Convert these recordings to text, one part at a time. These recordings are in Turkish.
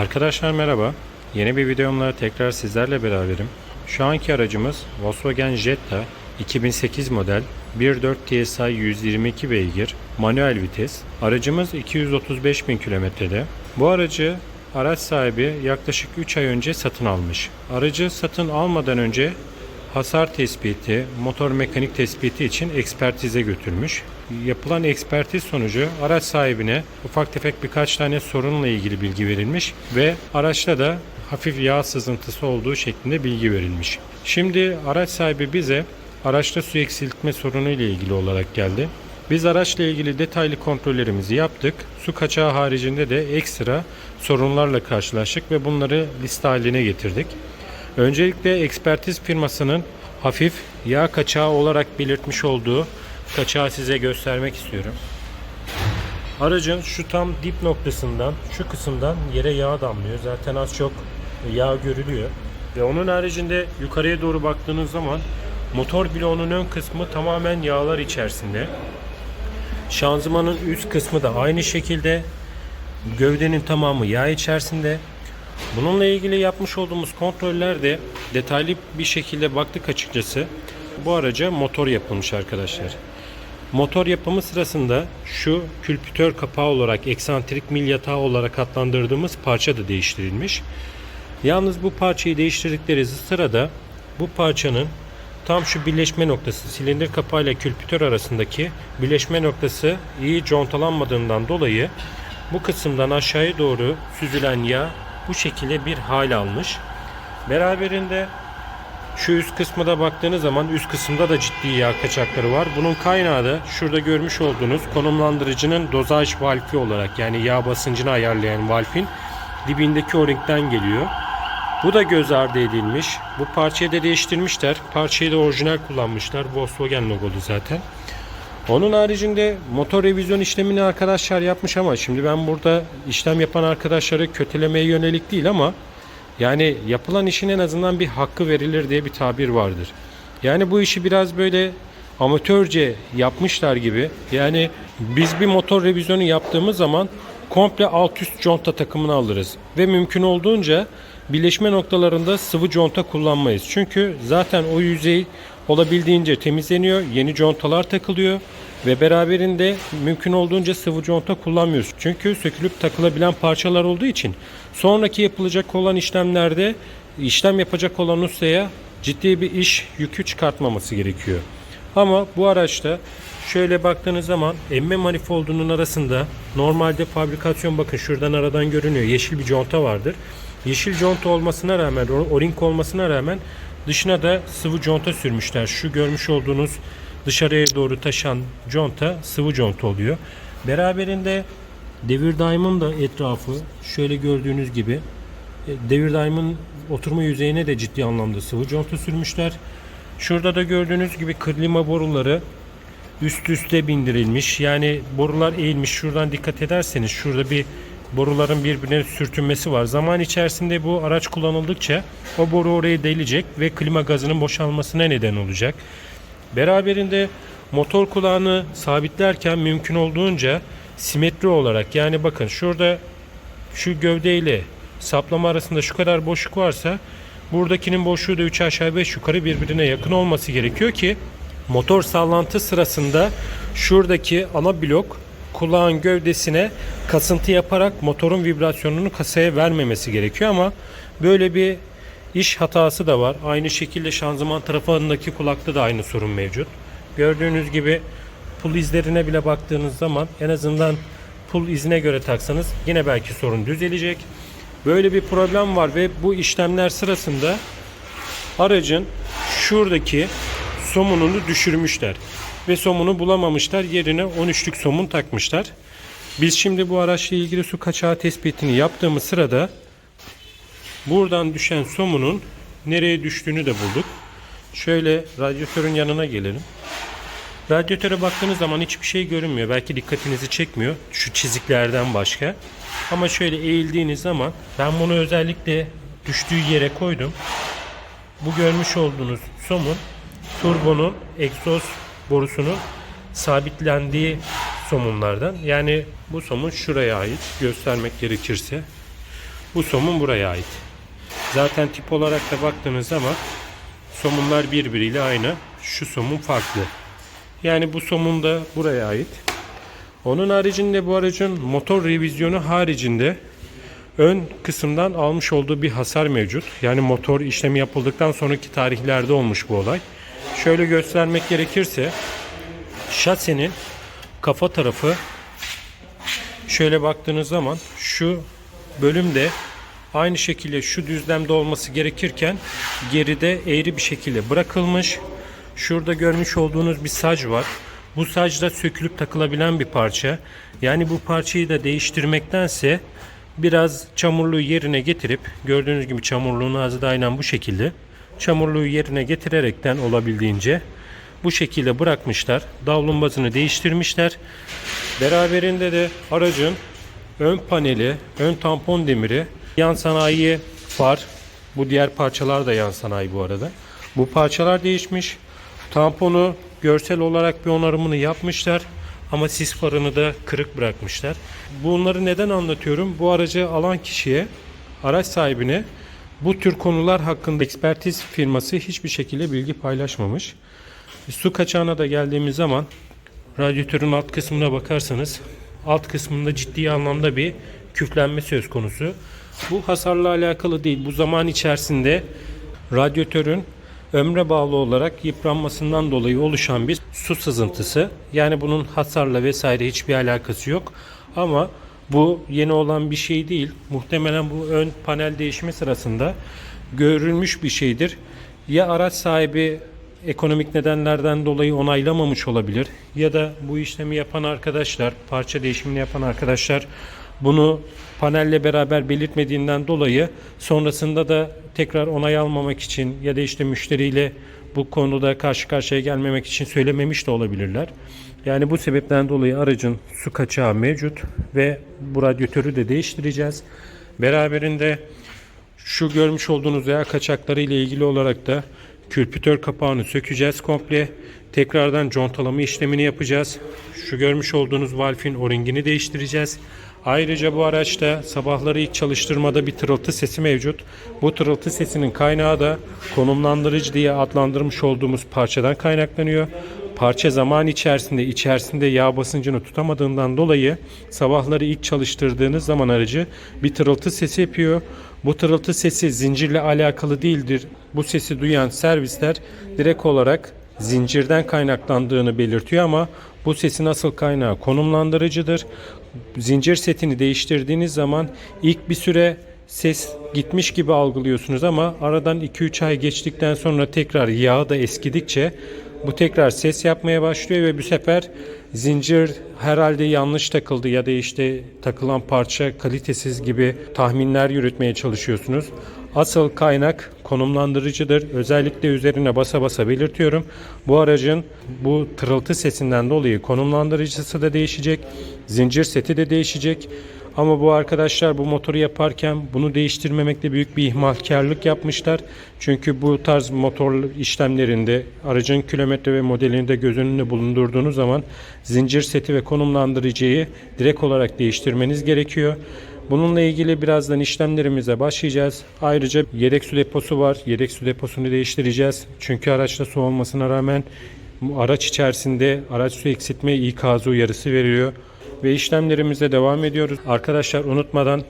Arkadaşlar merhaba. Yeni bir videomla tekrar sizlerle beraberim. Şu anki aracımız Volkswagen Jetta 2008 model 1.4 TSI 122 beygir manuel vites. Aracımız 235 bin kilometrede. Bu aracı araç sahibi yaklaşık 3 ay önce satın almış. Aracı satın almadan önce hasar tespiti, motor mekanik tespiti için ekspertize götürmüş. Yapılan ekspertiz sonucu araç sahibine ufak tefek birkaç tane sorunla ilgili bilgi verilmiş ve araçta da hafif yağ sızıntısı olduğu şeklinde bilgi verilmiş. Şimdi araç sahibi bize araçta su eksiltme sorunu ile ilgili olarak geldi. Biz araçla ilgili detaylı kontrollerimizi yaptık. Su kaçağı haricinde de ekstra sorunlarla karşılaştık ve bunları liste haline getirdik. Öncelikle ekspertiz firmasının hafif yağ kaçağı olarak belirtmiş olduğu kaçağı size göstermek istiyorum. Aracın şu tam dip noktasından, şu kısımdan yere yağ damlıyor. Zaten az çok yağ görülüyor. Ve onun haricinde yukarıya doğru baktığınız zaman motor bloğunun ön kısmı tamamen yağlar içerisinde. Şanzımanın üst kısmı da aynı şekilde. Gövdenin tamamı yağ içerisinde. Bununla ilgili yapmış olduğumuz kontrollerde detaylı bir şekilde baktık açıkçası. Bu araca motor yapılmış arkadaşlar. Motor yapımı sırasında şu külpütör kapağı olarak eksantrik mil yatağı olarak adlandırdığımız parça da değiştirilmiş. Yalnız bu parçayı değiştirdikleri sırada bu parçanın tam şu birleşme noktası silindir kapağı ile külpütör arasındaki birleşme noktası iyi contalanmadığından dolayı bu kısımdan aşağıya doğru süzülen yağ bu şekilde bir hal almış. Beraberinde şu üst kısmına da baktığınız zaman üst kısımda da ciddi yağ kaçakları var. Bunun kaynağı da şurada görmüş olduğunuz konumlandırıcının dozaj valfi olarak yani yağ basıncını ayarlayan valfin dibindeki o-ringden geliyor. Bu da göz ardı edilmiş. Bu parçayı da değiştirmişler. Parçayı da orijinal kullanmışlar. Volkswagen logolu zaten. Onun haricinde motor revizyon işlemini arkadaşlar yapmış ama şimdi ben burada işlem yapan arkadaşları kötülemeye yönelik değil ama yani yapılan işin en azından bir hakkı verilir diye bir tabir vardır. Yani bu işi biraz böyle amatörce yapmışlar gibi. Yani biz bir motor revizyonu yaptığımız zaman komple alt üst conta takımını alırız. Ve mümkün olduğunca birleşme noktalarında sıvı conta kullanmayız. Çünkü zaten o yüzey olabildiğince temizleniyor. Yeni contalar takılıyor. Ve beraberinde mümkün olduğunca sıvı conta kullanmıyoruz. Çünkü sökülüp takılabilen parçalar olduğu için sonraki yapılacak olan işlemlerde işlem yapacak olan ustaya ciddi bir iş yükü çıkartmaması gerekiyor. Ama bu araçta şöyle baktığınız zaman emme manifoldunun arasında normalde fabrikasyon bakın şuradan aradan görünüyor. Yeşil bir conta vardır. Yeşil conta olmasına rağmen, o-ring olmasına rağmen dışına da sıvı conta sürmüşler. Şu görmüş olduğunuz dışarıya doğru taşan conta sıvı conta oluyor. Beraberinde devir daimın da etrafı şöyle gördüğünüz gibi e, devir daimin oturma yüzeyine de ciddi anlamda sıvı conta sürmüşler. Şurada da gördüğünüz gibi klima boruları üst üste bindirilmiş. Yani borular eğilmiş. Şuradan dikkat ederseniz şurada bir boruların birbirine sürtünmesi var. Zaman içerisinde bu araç kullanıldıkça o boru oraya delecek ve klima gazının boşalmasına neden olacak. Beraberinde motor kulağını sabitlerken mümkün olduğunca simetri olarak yani bakın şurada şu gövdeyle saplama arasında şu kadar boşluk varsa buradakinin boşluğu da 3 aşağı 5 yukarı birbirine yakın olması gerekiyor ki motor sallantı sırasında şuradaki ana blok kulağın gövdesine kasıntı yaparak motorun vibrasyonunu kasaya vermemesi gerekiyor ama böyle bir iş hatası da var. Aynı şekilde şanzıman tarafındaki kulakta da aynı sorun mevcut. Gördüğünüz gibi pul izlerine bile baktığınız zaman en azından pul izine göre taksanız yine belki sorun düzelecek. Böyle bir problem var ve bu işlemler sırasında aracın şuradaki somununu düşürmüşler ve somunu bulamamışlar. Yerine 13'lük somun takmışlar. Biz şimdi bu araçla ilgili su kaçağı tespitini yaptığımız sırada buradan düşen somunun nereye düştüğünü de bulduk. Şöyle radyatörün yanına gelelim. Radyatöre baktığınız zaman hiçbir şey görünmüyor. Belki dikkatinizi çekmiyor şu çiziklerden başka. Ama şöyle eğildiğiniz zaman ben bunu özellikle düştüğü yere koydum. Bu görmüş olduğunuz somun turbonun egzoz borusunun sabitlendiği somunlardan. Yani bu somun şuraya ait göstermek gerekirse. Bu somun buraya ait. Zaten tip olarak da baktığınız zaman somunlar birbiriyle aynı. Şu somun farklı. Yani bu somun da buraya ait. Onun haricinde bu aracın motor revizyonu haricinde ön kısımdan almış olduğu bir hasar mevcut. Yani motor işlemi yapıldıktan sonraki tarihlerde olmuş bu olay. Şöyle göstermek gerekirse şasinin kafa tarafı şöyle baktığınız zaman şu bölümde aynı şekilde şu düzlemde olması gerekirken geride eğri bir şekilde bırakılmış. Şurada görmüş olduğunuz bir sac var. Bu sac da sökülüp takılabilen bir parça. Yani bu parçayı da değiştirmektense biraz çamurluğu yerine getirip gördüğünüz gibi çamurluğun ağzı da aynen bu şekilde. Çamurluğu yerine getirerekten olabildiğince bu şekilde bırakmışlar. Davlumbazını değiştirmişler. Beraberinde de aracın ön paneli, ön tampon demiri, yan sanayi far. Bu diğer parçalar da yan sanayi bu arada. Bu parçalar değişmiş. Tamponu görsel olarak bir onarımını yapmışlar. Ama sis farını da kırık bırakmışlar. Bunları neden anlatıyorum? Bu aracı alan kişiye, araç sahibine bu tür konular hakkında ekspertiz firması hiçbir şekilde bilgi paylaşmamış. Su kaçağına da geldiğimiz zaman radyatörün alt kısmına bakarsanız alt kısmında ciddi anlamda bir küflenme söz konusu. Bu hasarla alakalı değil. Bu zaman içerisinde radyatörün ömre bağlı olarak yıpranmasından dolayı oluşan bir su sızıntısı. Yani bunun hasarla vesaire hiçbir alakası yok. Ama bu yeni olan bir şey değil. Muhtemelen bu ön panel değişimi sırasında görülmüş bir şeydir. Ya araç sahibi ekonomik nedenlerden dolayı onaylamamış olabilir ya da bu işlemi yapan arkadaşlar, parça değişimini yapan arkadaşlar bunu panelle beraber belirtmediğinden dolayı sonrasında da tekrar onay almamak için ya da işte müşteriyle bu konuda karşı karşıya gelmemek için söylememiş de olabilirler. Yani bu sebepten dolayı aracın su kaçağı mevcut ve bu radyatörü de değiştireceğiz. Beraberinde şu görmüş olduğunuz yağ kaçakları ile ilgili olarak da külpütör kapağını sökeceğiz komple. Tekrardan contalama işlemini yapacağız. Şu görmüş olduğunuz valfin o-ringini değiştireceğiz. Ayrıca bu araçta sabahları ilk çalıştırmada bir tırıltı sesi mevcut. Bu tırıltı sesinin kaynağı da konumlandırıcı diye adlandırmış olduğumuz parçadan kaynaklanıyor. Parça zaman içerisinde içerisinde yağ basıncını tutamadığından dolayı sabahları ilk çalıştırdığınız zaman aracı bir tırıltı sesi yapıyor. Bu tırıltı sesi zincirle alakalı değildir. Bu sesi duyan servisler direkt olarak zincirden kaynaklandığını belirtiyor ama bu sesin asıl kaynağı konumlandırıcıdır. Zincir setini değiştirdiğiniz zaman ilk bir süre ses gitmiş gibi algılıyorsunuz ama aradan 2-3 ay geçtikten sonra tekrar yağı da eskidikçe bu tekrar ses yapmaya başlıyor ve bu sefer zincir herhalde yanlış takıldı ya da işte takılan parça kalitesiz gibi tahminler yürütmeye çalışıyorsunuz. Asıl kaynak konumlandırıcıdır. Özellikle üzerine basa basa belirtiyorum. Bu aracın bu tırıltı sesinden dolayı konumlandırıcısı da değişecek. Zincir seti de değişecek. Ama bu arkadaşlar bu motoru yaparken bunu değiştirmemekte büyük bir ihmalkarlık yapmışlar. Çünkü bu tarz motor işlemlerinde aracın kilometre ve modelini de göz önünde bulundurduğunuz zaman zincir seti ve konumlandırıcıyı direkt olarak değiştirmeniz gerekiyor. Bununla ilgili birazdan işlemlerimize başlayacağız. Ayrıca yedek su deposu var. Yedek su deposunu değiştireceğiz. Çünkü araçta su olmasına rağmen araç içerisinde araç su eksiltme ikazı uyarısı veriyor. Ve işlemlerimize devam ediyoruz. Arkadaşlar unutmadan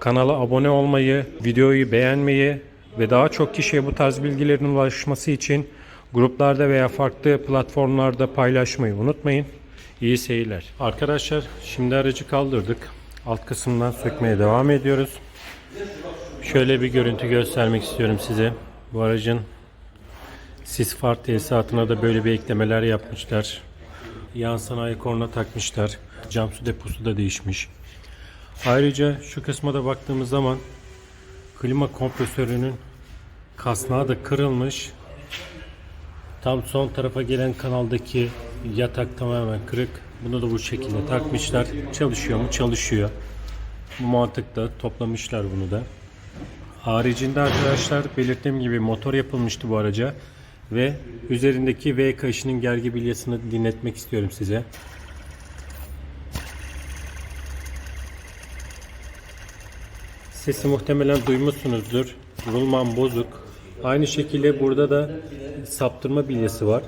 kanala abone olmayı, videoyu beğenmeyi ve daha çok kişiye bu tarz bilgilerin ulaşması için gruplarda veya farklı platformlarda paylaşmayı unutmayın. İyi seyirler. Arkadaşlar şimdi aracı kaldırdık. Alt kısımdan sökmeye devam ediyoruz. Şöyle bir görüntü göstermek istiyorum size. Bu aracın sis far tesisatına da böyle bir eklemeler yapmışlar. Yan sanayi korna takmışlar. Cam su deposu da değişmiş. Ayrıca şu kısma da baktığımız zaman klima kompresörünün kasnağı da kırılmış. Tam son tarafa gelen kanaldaki yatak tamamen kırık. Bunu da bu şekilde takmışlar. Çalışıyor mu? Çalışıyor. Bu mantıkta toplamışlar bunu da. Haricinde arkadaşlar belirttiğim gibi motor yapılmıştı bu araca ve üzerindeki V kayışının gergi bilyasını dinletmek istiyorum size. Sesi muhtemelen duymuşsunuzdur. Rulman bozuk. Aynı şekilde burada da saptırma bilyesi var.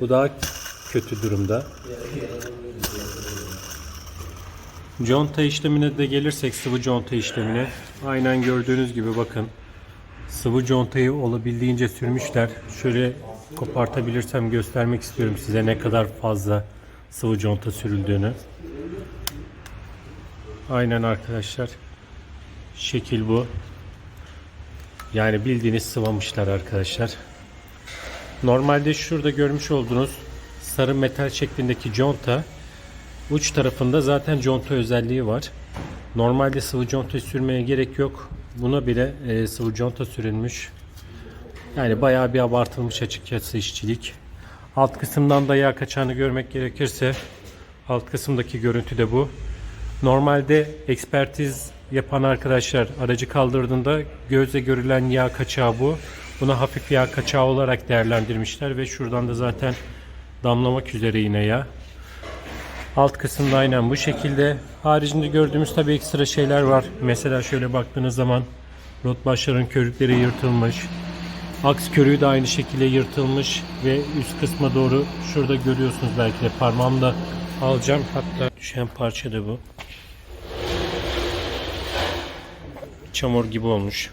Bu daha kötü durumda. Conta işlemine de gelirsek sıvı conta işlemine. Aynen gördüğünüz gibi bakın. Sıvı contayı olabildiğince sürmüşler. Şöyle kopartabilirsem göstermek istiyorum size ne kadar fazla sıvı conta sürüldüğünü. Aynen arkadaşlar. Şekil bu. Yani bildiğiniz sıvamışlar arkadaşlar. Normalde şurada görmüş olduğunuz sarı metal şeklindeki conta uç tarafında zaten conta özelliği var. Normalde sıvı conta sürmeye gerek yok. Buna bile e, sıvı conta sürülmüş. Yani bayağı bir abartılmış açıkçası işçilik. Alt kısımdan da yağ kaçağını görmek gerekirse alt kısımdaki görüntü de bu. Normalde ekspertiz yapan arkadaşlar aracı kaldırdığında gözle görülen yağ kaçağı bu. Buna hafif yağ kaçağı olarak değerlendirmişler ve şuradan da zaten damlamak üzere yine yağ. Alt kısımda aynen bu şekilde. Haricinde gördüğümüz tabi ekstra şeyler var. Mesela şöyle baktığınız zaman rot başların körükleri yırtılmış. Aks körüğü de aynı şekilde yırtılmış ve üst kısma doğru şurada görüyorsunuz belki de parmağımla alacağım. Hatta düşen parça da bu. Çamur gibi olmuş.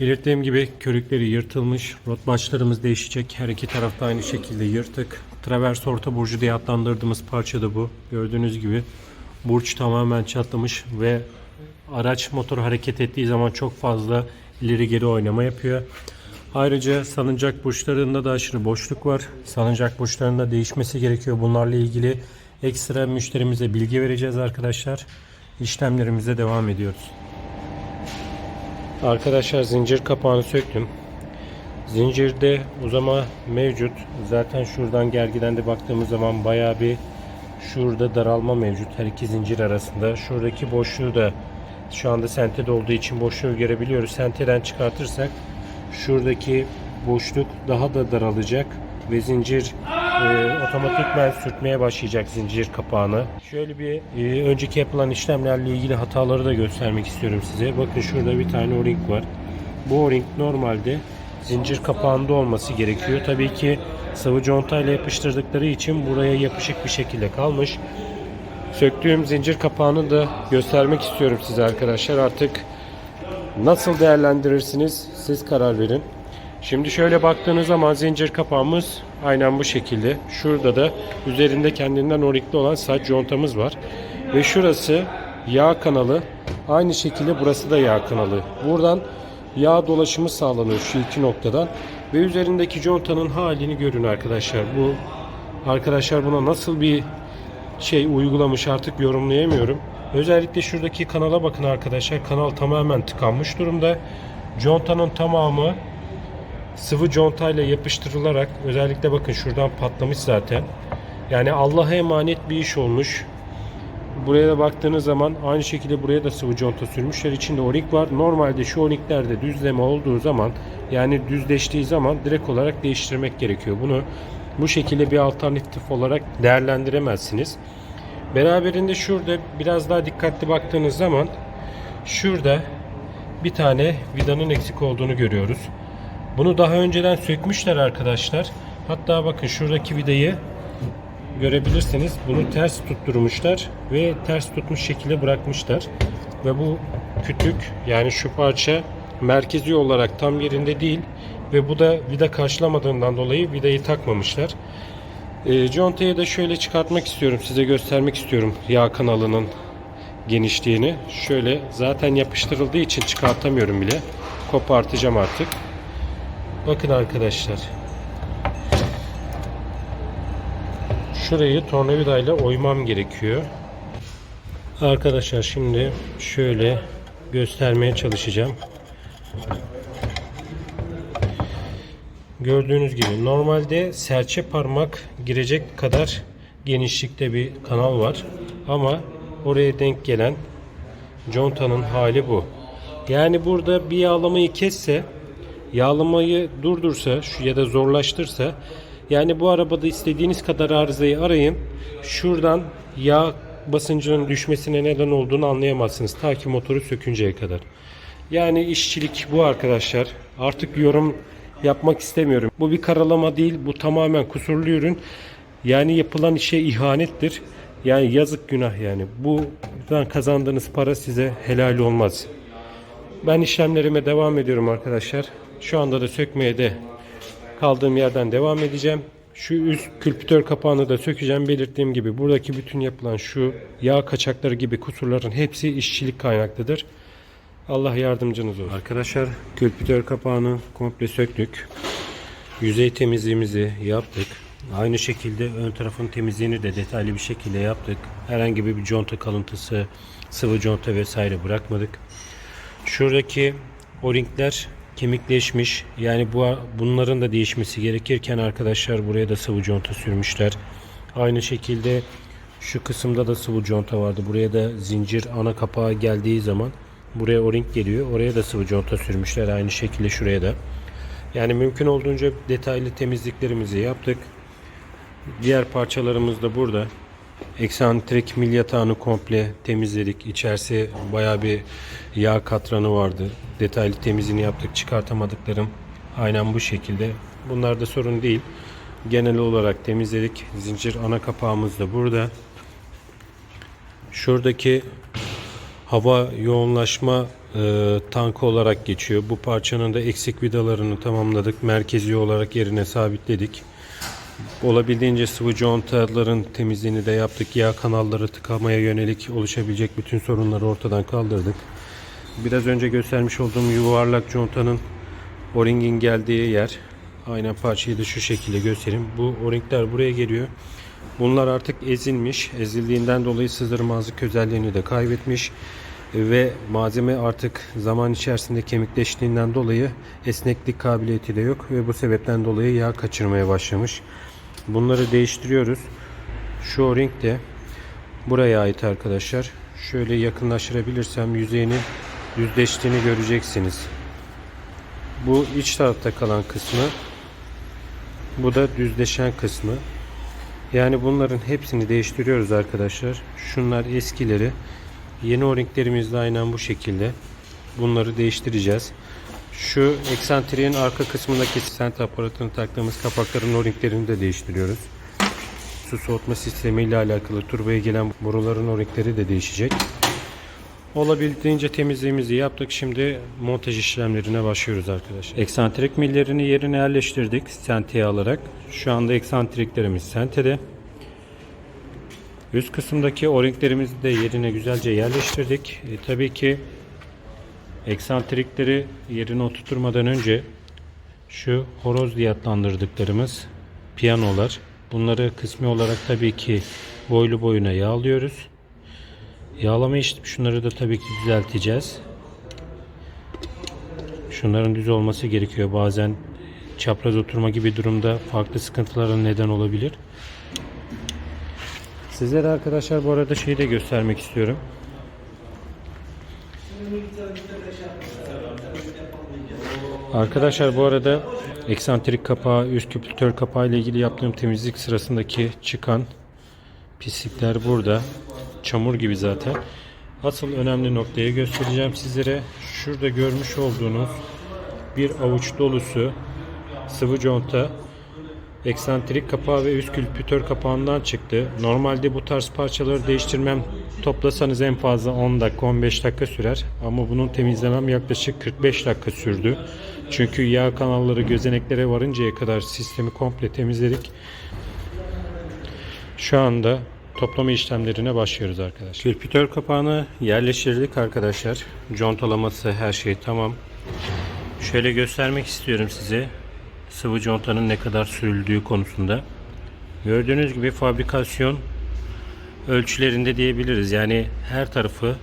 Belirttiğim gibi körükleri yırtılmış. Rot başlarımız değişecek. Her iki tarafta aynı şekilde yırtık. Travers orta burcu diye adlandırdığımız parça da bu. Gördüğünüz gibi burç tamamen çatlamış ve araç motor hareket ettiği zaman çok fazla ileri geri oynama yapıyor. Ayrıca salıncak burçlarında da aşırı boşluk var. Salıncak burçlarında değişmesi gerekiyor. Bunlarla ilgili ekstra müşterimize bilgi vereceğiz arkadaşlar. İşlemlerimize devam ediyoruz. Arkadaşlar zincir kapağını söktüm. Zincirde uzama mevcut. Zaten şuradan gergiden de baktığımız zaman bayağı bir şurada daralma mevcut her iki zincir arasında. Şuradaki boşluğu da şu anda sentede olduğu için boşluğu görebiliyoruz. Senteden çıkartırsak şuradaki boşluk daha da daralacak ve zincir e, otomatikmen sürtmeye başlayacak zincir kapağını. Şöyle bir e, önceki yapılan işlemlerle ilgili hataları da göstermek istiyorum size. Bakın şurada bir tane o-ring var. Bu o-ring normalde zincir kapağında olması gerekiyor. Tabii ki sıvı contayla yapıştırdıkları için buraya yapışık bir şekilde kalmış. Söktüğüm zincir kapağını da göstermek istiyorum size arkadaşlar. Artık nasıl değerlendirirsiniz siz karar verin. Şimdi şöyle baktığınız zaman zincir kapağımız aynen bu şekilde. Şurada da üzerinde kendinden orikli olan saç contamız var. Ve şurası yağ kanalı. Aynı şekilde burası da yağ kanalı. Buradan yağ dolaşımı sağlanıyor şu iki noktadan. Ve üzerindeki contanın halini görün arkadaşlar. Bu arkadaşlar buna nasıl bir şey uygulamış artık yorumlayamıyorum. Özellikle şuradaki kanala bakın arkadaşlar. Kanal tamamen tıkanmış durumda. Contanın tamamı sıvı contayla yapıştırılarak özellikle bakın şuradan patlamış zaten. Yani Allah'a emanet bir iş olmuş. Buraya da baktığınız zaman aynı şekilde buraya da sıvı conta sürmüşler. İçinde o-ring var. Normalde şu o-ringlerde düzleme olduğu zaman yani düzleştiği zaman direkt olarak değiştirmek gerekiyor. Bunu bu şekilde bir alternatif olarak değerlendiremezsiniz. Beraberinde şurada biraz daha dikkatli baktığınız zaman şurada bir tane vidanın eksik olduğunu görüyoruz. Bunu daha önceden sökmüşler arkadaşlar. Hatta bakın şuradaki vidayı görebilirsiniz. Bunu ters tutturmuşlar ve ters tutmuş şekilde bırakmışlar. Ve bu kütük yani şu parça merkezi olarak tam yerinde değil ve bu da vida karşılamadığından dolayı vidayı takmamışlar. E, contayı da şöyle çıkartmak istiyorum. Size göstermek istiyorum yağ kanalının genişliğini. Şöyle zaten yapıştırıldığı için çıkartamıyorum bile. Kopartacağım artık. Bakın arkadaşlar. Şurayı tornavidayla oymam gerekiyor. Arkadaşlar şimdi şöyle göstermeye çalışacağım. Gördüğünüz gibi normalde serçe parmak girecek kadar genişlikte bir kanal var. Ama oraya denk gelen contanın hali bu. Yani burada bir yağlamayı kesse, yağlamayı durdursa şu ya da zorlaştırsa yani bu arabada istediğiniz kadar arızayı arayın. Şuradan yağ basıncının düşmesine neden olduğunu anlayamazsınız. Ta ki motoru sökünceye kadar. Yani işçilik bu arkadaşlar. Artık yorum yapmak istemiyorum. Bu bir karalama değil. Bu tamamen kusurlu ürün. Yani yapılan işe ihanettir. Yani yazık günah yani. Buradan kazandığınız para size helal olmaz. Ben işlemlerime devam ediyorum arkadaşlar. Şu anda da sökmeye de kaldığım yerden devam edeceğim. Şu üst külpütör kapağını da sökeceğim. Belirttiğim gibi buradaki bütün yapılan şu yağ kaçakları gibi kusurların hepsi işçilik kaynaklıdır. Allah yardımcınız olsun. Arkadaşlar külpütör kapağını komple söktük. Yüzey temizliğimizi yaptık. Aynı şekilde ön tarafın temizliğini de detaylı bir şekilde yaptık. Herhangi bir conta kalıntısı, sıvı conta vesaire bırakmadık. Şuradaki o-ringler kemikleşmiş. Yani bu bunların da değişmesi gerekirken arkadaşlar buraya da sıvı conta sürmüşler. Aynı şekilde şu kısımda da sıvı conta vardı. Buraya da zincir ana kapağı geldiği zaman buraya o-ring geliyor. Oraya da sıvı conta sürmüşler. Aynı şekilde şuraya da. Yani mümkün olduğunca detaylı temizliklerimizi yaptık. Diğer parçalarımız da burada. Eksantrik mil yatağını komple temizledik. İçerisi baya bir yağ katranı vardı. Detaylı temizliğini yaptık. Çıkartamadıklarım aynen bu şekilde. Bunlar da sorun değil. Genel olarak temizledik. Zincir ana kapağımız da burada. Şuradaki hava yoğunlaşma e, tankı olarak geçiyor. Bu parçanın da eksik vidalarını tamamladık. Merkezi olarak yerine sabitledik. Olabildiğince sıvı contaların temizliğini de yaptık. Yağ kanalları tıkamaya yönelik oluşabilecek bütün sorunları ortadan kaldırdık. Biraz önce göstermiş olduğum yuvarlak contanın o-ringin geldiği yer. Aynen parçayı da şu şekilde göstereyim. Bu o-ringler buraya geliyor. Bunlar artık ezilmiş. Ezildiğinden dolayı sızdırmazlık özelliğini de kaybetmiş. Ve malzeme artık zaman içerisinde kemikleştiğinden dolayı esneklik kabiliyeti de yok. Ve bu sebepten dolayı yağ kaçırmaya başlamış. Bunları değiştiriyoruz. Şu o-ring de buraya ait arkadaşlar. Şöyle yakınlaştırabilirsem yüzeyinin düzleştiğini göreceksiniz. Bu iç tarafta kalan kısmı. Bu da düzleşen kısmı. Yani bunların hepsini değiştiriyoruz arkadaşlar. Şunlar eskileri. Yeni o-ringlerimiz de aynen bu şekilde. Bunları değiştireceğiz. Şu eksantriğin arka kısmındaki sent aparatını taktığımız kapakların o-ringlerini de değiştiriyoruz. Su soğutma sistemi ile alakalı turboya gelen boruların o-ringleri de değişecek. Olabildiğince temizliğimizi yaptık. Şimdi montaj işlemlerine başlıyoruz arkadaşlar. Eksantrik millerini yerine yerleştirdik senteye alarak. Şu anda eksantriklerimiz sentede. Üst kısımdaki o-ringlerimizi de yerine güzelce yerleştirdik. E, tabii ki eksantrikleri yerine oturtmadan önce şu horoz diye adlandırdıklarımız piyanolar. Bunları kısmi olarak tabii ki boylu boyuna yağlıyoruz. Yağlama işlemi şunları da tabii ki düzelteceğiz. Şunların düz olması gerekiyor. Bazen çapraz oturma gibi durumda farklı sıkıntılara neden olabilir. Sizlere arkadaşlar bu arada şeyi de göstermek istiyorum. Arkadaşlar bu arada eksantrik kapağı, üst küpültör kapağı ile ilgili yaptığım temizlik sırasındaki çıkan pislikler burada. Çamur gibi zaten. Asıl önemli noktayı göstereceğim sizlere. Şurada görmüş olduğunuz bir avuç dolusu sıvı conta eksantrik kapağı ve üst külpütör kapağından çıktı. Normalde bu tarz parçaları değiştirmem toplasanız en fazla 10 dakika 15 dakika sürer. Ama bunun temizlemem yaklaşık 45 dakika sürdü. Çünkü yağ kanalları gözeneklere varıncaya kadar sistemi komple temizledik. Şu anda toplama işlemlerine başlıyoruz arkadaşlar. Külpütör kapağını yerleştirdik arkadaşlar. Contalaması her şey tamam. Şöyle göstermek istiyorum size sıvı contanın ne kadar sürüldüğü konusunda. Gördüğünüz gibi fabrikasyon ölçülerinde diyebiliriz. Yani her tarafı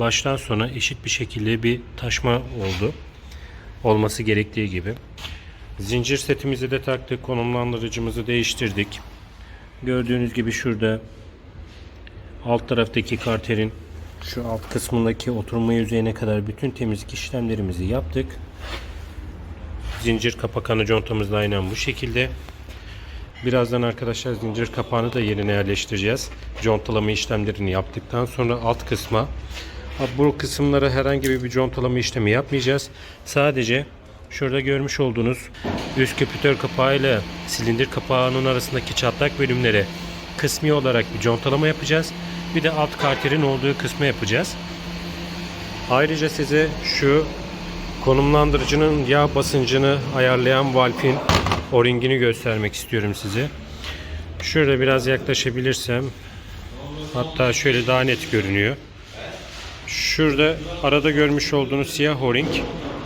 baştan sona eşit bir şekilde bir taşma oldu. Olması gerektiği gibi. Zincir setimizi de taktık. Konumlandırıcımızı değiştirdik. Gördüğünüz gibi şurada alt taraftaki karterin şu alt kısmındaki oturma yüzeyine kadar bütün temizlik işlemlerimizi yaptık. Zincir kapak ana contamız da aynen bu şekilde. Birazdan arkadaşlar zincir kapağını da yerine yerleştireceğiz. Contalama işlemlerini yaptıktan sonra alt kısma bu kısımlara herhangi bir contalama işlemi yapmayacağız. Sadece şurada görmüş olduğunuz üst köpütör kapağı ile silindir kapağının arasındaki çatlak bölümlere kısmi olarak bir contalama yapacağız. Bir de alt karterin olduğu kısmı yapacağız. Ayrıca size şu konumlandırıcının yağ basıncını ayarlayan valfin o-ringini göstermek istiyorum size. Şöyle biraz yaklaşabilirsem hatta şöyle daha net görünüyor. Şurada arada görmüş olduğunuz siyah o-ring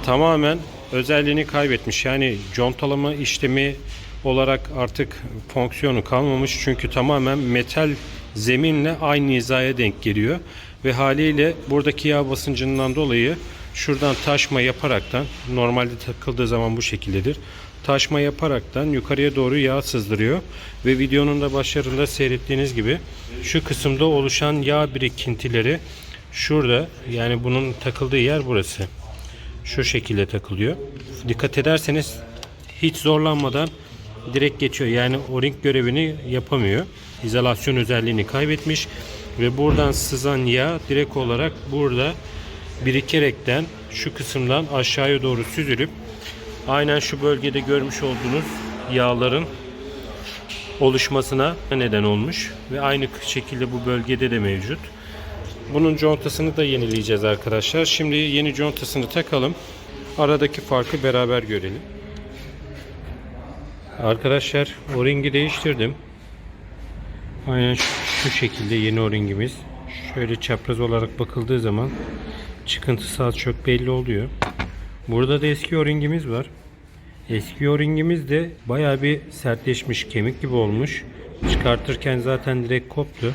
tamamen özelliğini kaybetmiş. Yani contalama işlemi olarak artık fonksiyonu kalmamış. Çünkü tamamen metal zeminle aynı hizaya denk geliyor. Ve haliyle buradaki yağ basıncından dolayı şuradan taşma yaparaktan normalde takıldığı zaman bu şekildedir. Taşma yaparaktan yukarıya doğru yağ sızdırıyor. Ve videonun da başlarında seyrettiğiniz gibi şu kısımda oluşan yağ birikintileri şurada yani bunun takıldığı yer burası. Şu şekilde takılıyor. Dikkat ederseniz hiç zorlanmadan direkt geçiyor. Yani o-ring görevini yapamıyor. İzolasyon özelliğini kaybetmiş ve buradan sızan yağ direkt olarak burada birikerekten şu kısımdan aşağıya doğru süzülüp aynen şu bölgede görmüş olduğunuz yağların oluşmasına neden olmuş ve aynı şekilde bu bölgede de mevcut. Bunun contasını da yenileyeceğiz arkadaşlar. Şimdi yeni contasını takalım. Aradaki farkı beraber görelim. Arkadaşlar o-ringi değiştirdim. Aynen şu, şu şekilde yeni o-ringimiz. Şöyle çapraz olarak bakıldığı zaman çıkıntısı az çok belli oluyor. Burada da eski o-ringimiz var. Eski o-ringimiz de bayağı bir sertleşmiş, kemik gibi olmuş. Çıkartırken zaten direkt koptu.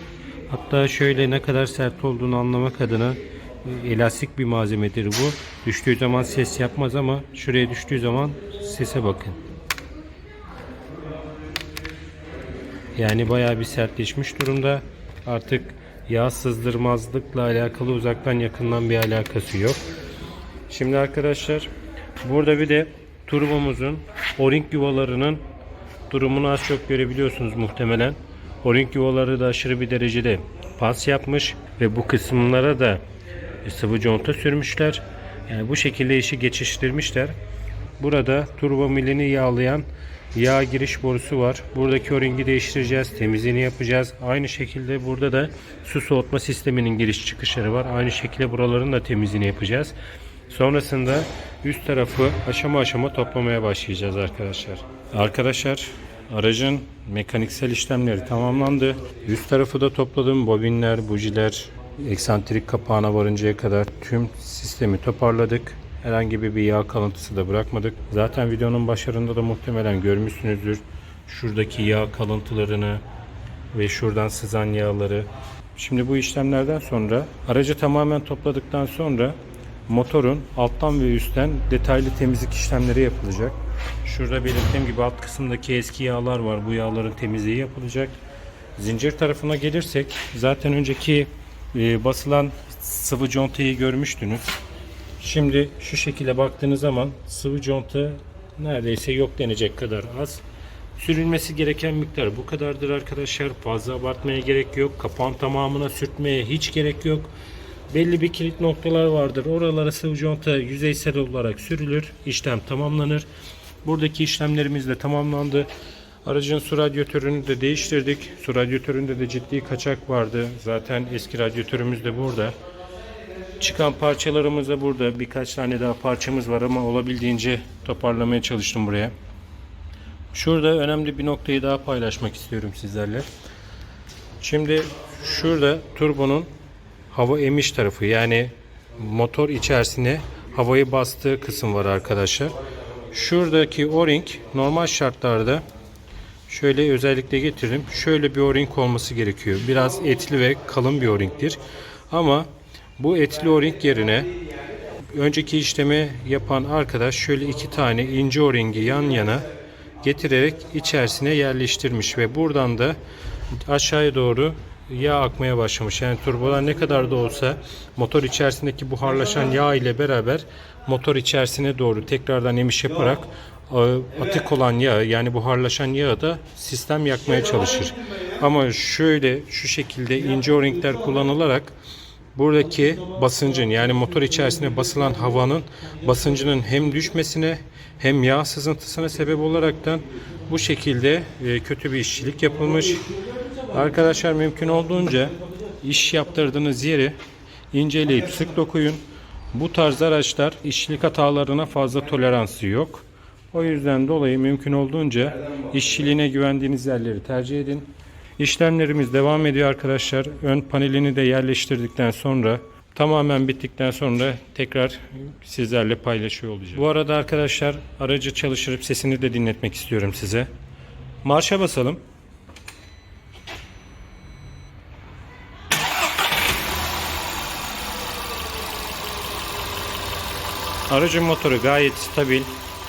Hatta şöyle ne kadar sert olduğunu anlamak adına elastik bir malzemedir bu. Düştüğü zaman ses yapmaz ama şuraya düştüğü zaman sese bakın. Yani bayağı bir sertleşmiş durumda. Artık yağ sızdırmazlıkla alakalı uzaktan yakından bir alakası yok. Şimdi arkadaşlar burada bir de turbomuzun o-ring yuvalarının durumunu az çok görebiliyorsunuz muhtemelen. O-ring yuvaları da aşırı bir derecede pas yapmış ve bu kısımlara da sıvı conta sürmüşler. Yani bu şekilde işi geçiştirmişler. Burada turbo milini yağlayan yağ giriş borusu var. Buradaki o-ringi değiştireceğiz. Temizliğini yapacağız. Aynı şekilde burada da su soğutma sisteminin giriş çıkışları var. Aynı şekilde buraların da temizliğini yapacağız. Sonrasında üst tarafı aşama aşama toplamaya başlayacağız arkadaşlar. Arkadaşlar aracın mekaniksel işlemleri tamamlandı. Üst tarafı da topladım. Bobinler, bujiler, eksantrik kapağına varıncaya kadar tüm sistemi toparladık. Herhangi bir yağ kalıntısı da bırakmadık. Zaten videonun başlarında da muhtemelen görmüşsünüzdür. Şuradaki yağ kalıntılarını ve şuradan sızan yağları. Şimdi bu işlemlerden sonra aracı tamamen topladıktan sonra motorun alttan ve üstten detaylı temizlik işlemleri yapılacak. Şurada belirttiğim gibi alt kısımdaki eski yağlar var. Bu yağların temizliği yapılacak. Zincir tarafına gelirsek zaten önceki e, basılan sıvı contayı görmüştünüz. Şimdi şu şekilde baktığınız zaman sıvı conta neredeyse yok denecek kadar az. Sürülmesi gereken miktar bu kadardır arkadaşlar. Fazla abartmaya gerek yok. Kapağın tamamına sürtmeye hiç gerek yok. Belli bir kilit noktalar vardır. Oralara sıvı conta yüzeysel olarak sürülür. İşlem tamamlanır. Buradaki işlemlerimiz de tamamlandı. Aracın su radyatörünü de değiştirdik. Su radyatöründe de ciddi kaçak vardı. Zaten eski radyatörümüz de burada. Çıkan parçalarımız da burada. Birkaç tane daha parçamız var ama olabildiğince toparlamaya çalıştım buraya. Şurada önemli bir noktayı daha paylaşmak istiyorum sizlerle. Şimdi şurada turbonun hava emiş tarafı yani motor içerisine havayı bastığı kısım var arkadaşlar. Şuradaki o-ring normal şartlarda şöyle özellikle getirdim. Şöyle bir o-ring olması gerekiyor. Biraz etli ve kalın bir o-ringdir. Ama bu etli o-ring yerine önceki işlemi yapan arkadaş şöyle iki tane ince o-ringi yan yana getirerek içerisine yerleştirmiş ve buradan da aşağıya doğru yağ akmaya başlamış. Yani turbolar ne kadar da olsa motor içerisindeki buharlaşan yağ ile beraber motor içerisine doğru tekrardan emiş yaparak e, atık olan yağı yani buharlaşan yağı da sistem yakmaya çalışır. Ama şöyle şu şekilde ince o-ringler kullanılarak buradaki basıncın yani motor içerisine basılan havanın basıncının hem düşmesine hem yağ sızıntısına sebep olaraktan bu şekilde e, kötü bir işçilik yapılmış. Arkadaşlar mümkün olduğunca iş yaptırdığınız yeri inceleyip sık dokuyun. Bu tarz araçlar işçilik hatalarına fazla toleransı yok. O yüzden dolayı mümkün olduğunca işçiliğine güvendiğiniz yerleri tercih edin. İşlemlerimiz devam ediyor arkadaşlar. Ön panelini de yerleştirdikten sonra tamamen bittikten sonra tekrar sizlerle paylaşıyor olacağım. Bu arada arkadaşlar aracı çalıştırıp sesini de dinletmek istiyorum size. Marşa basalım. Aracın motoru gayet stabil.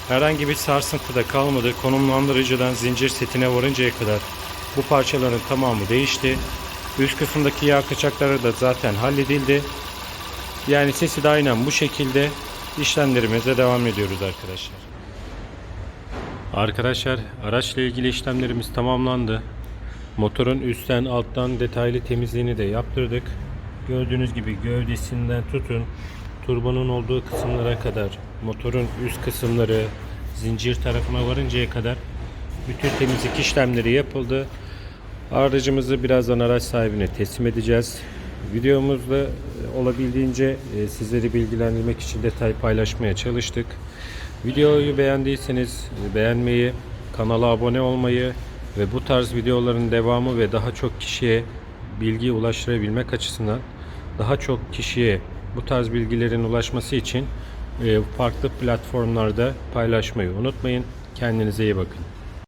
Herhangi bir sarsıntı da kalmadı. Konumlandırıcıdan zincir setine varıncaya kadar bu parçaların tamamı değişti. Üst kısımdaki yağ kaçakları da zaten halledildi. Yani sesi de aynen bu şekilde işlemlerimize devam ediyoruz arkadaşlar. Arkadaşlar araçla ilgili işlemlerimiz tamamlandı. Motorun üstten alttan detaylı temizliğini de yaptırdık. Gördüğünüz gibi gövdesinden tutun turbanın olduğu kısımlara kadar motorun üst kısımları zincir tarafına varıncaya kadar bütün temizlik işlemleri yapıldı. Aracımızı birazdan araç sahibine teslim edeceğiz. Videomuzda olabildiğince e, sizleri bilgilendirmek için detay paylaşmaya çalıştık. Videoyu beğendiyseniz e, beğenmeyi, kanala abone olmayı ve bu tarz videoların devamı ve daha çok kişiye bilgi ulaştırabilmek açısından daha çok kişiye bu tarz bilgilerin ulaşması için e, farklı platformlarda paylaşmayı unutmayın. Kendinize iyi bakın.